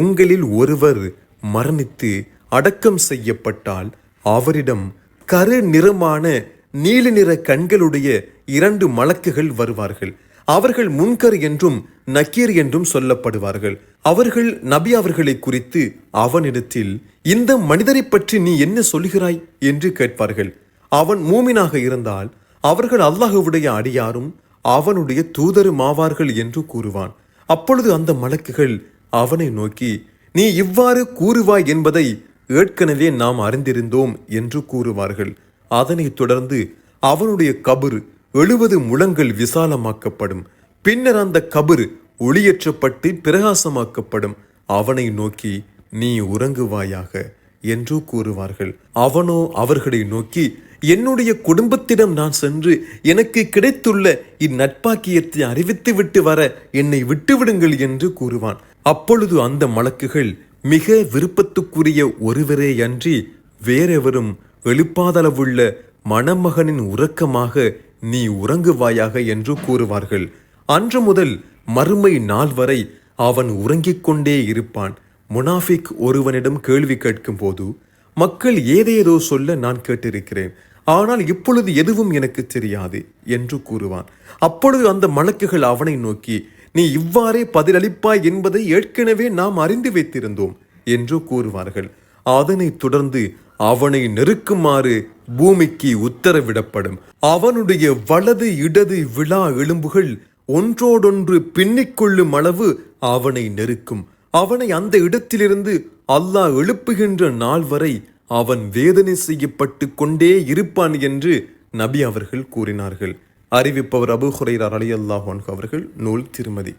உங்களில் ஒருவர் மரணித்து அடக்கம் செய்யப்பட்டால் அவரிடம் கரு நிறமான நீல நிற கண்களுடைய இரண்டு மலக்குகள் வருவார்கள். அவர்கள் முன்கர் என்றும் நக்கீர் என்றும் சொல்லப்படுவார்கள். அவர்கள் நபி அவர்களை குறித்து அவனிடத்தில் இந்த மனிதரை பற்றி நீ என்ன சொல்கிறாய்? என்று கேட்பார்கள். அவன் மூமினாக இருந்தால் அவர்கள் அல்லாஹுவுடைய அடியாரும் அவனுடைய தூதரும் ஆவார்கள் என்று கூறுவான். அப்பொழுது அந்த மலக்குகள் அவனை நோக்கி நீ இவ்வாறு கூறுவாய் என்பதை ஏற்கனவே நாம் அறிந்திருந்தோம் என்று கூறுவார்கள். அதனைத் தொடர்ந்து அவனுடைய கபர் எழுபது முழங்கள் விசாலமாக்கப்படும். பின்னர் அந்த கபர் ஒளியேற்றப்பட்டு பிரகாசமாக்கப்படும். அவனை நோக்கி நீ உறங்குவாயாக என்று கூறுவார்கள். அவனோ அவர்களை நோக்கி என்னுடைய குடும்பத்திடம் நான் சென்று எனக்கு கிடைத்துள்ள இந்நட்பாக்கியத்தை அறிவித்துவிட்டு வர என்னை விட்டுவிடுங்கள் என்று கூறுவான். அப்பொழுது அந்த மலக்குகள் மிக விருப்பத்துக்குரிய ஒருவரேயன்றி வேறெவரும் எழுப்பாதளவுள்ள மணமகனின் உறக்கமாக நீ உறங்குவாயாக என்று கூறுவார்கள். அன்று முதல் மறுமை நாள் வரை அவன் உறங்கிக் கொண்டே இருப்பான். முனாஃபிக் ஒருவனிடம் கேள்வி கேட்கும் போது மக்கள் ஏதேதோ சொல்ல நான் கேட்டிருக்கிறேன். ஆனால் இப்பொழுது எதுவும் எனக்கு தெரியாது என்று கூறுவான். அப்பொழுது அந்த மலக்குகள் அவனை நோக்கி நீ இவ்வாறே பதிலளிப்பாய் என்பதை ஏற்கனவே நாம் அறிந்து வைத்திருந்தோம் என்று கூறுவார்கள். அதனைத் தொடர்ந்து அவனை நெருக்குமாறு பூமிக்கு உத்தரவிடப்படும். அவனுடைய வலது இடது விழா எலும்புகள் ஒன்றோடொன்று பின்னிக்கொள்ளும் அளவு அவனை நெருக்கும். அவனை அந்த இடத்திலிருந்து அல்லாஹ் எழுப்புகின்ற நாள் வரை அவன் வேதனை செய்யப்பட்டு கொண்டே இருப்பான் என்று நபி அவர்கள் கூறினார்கள். அறிவிப்பவர் அபு ஹுரைரா அலி அல்லாஹ் அவர்கள் நூல் திருமதி.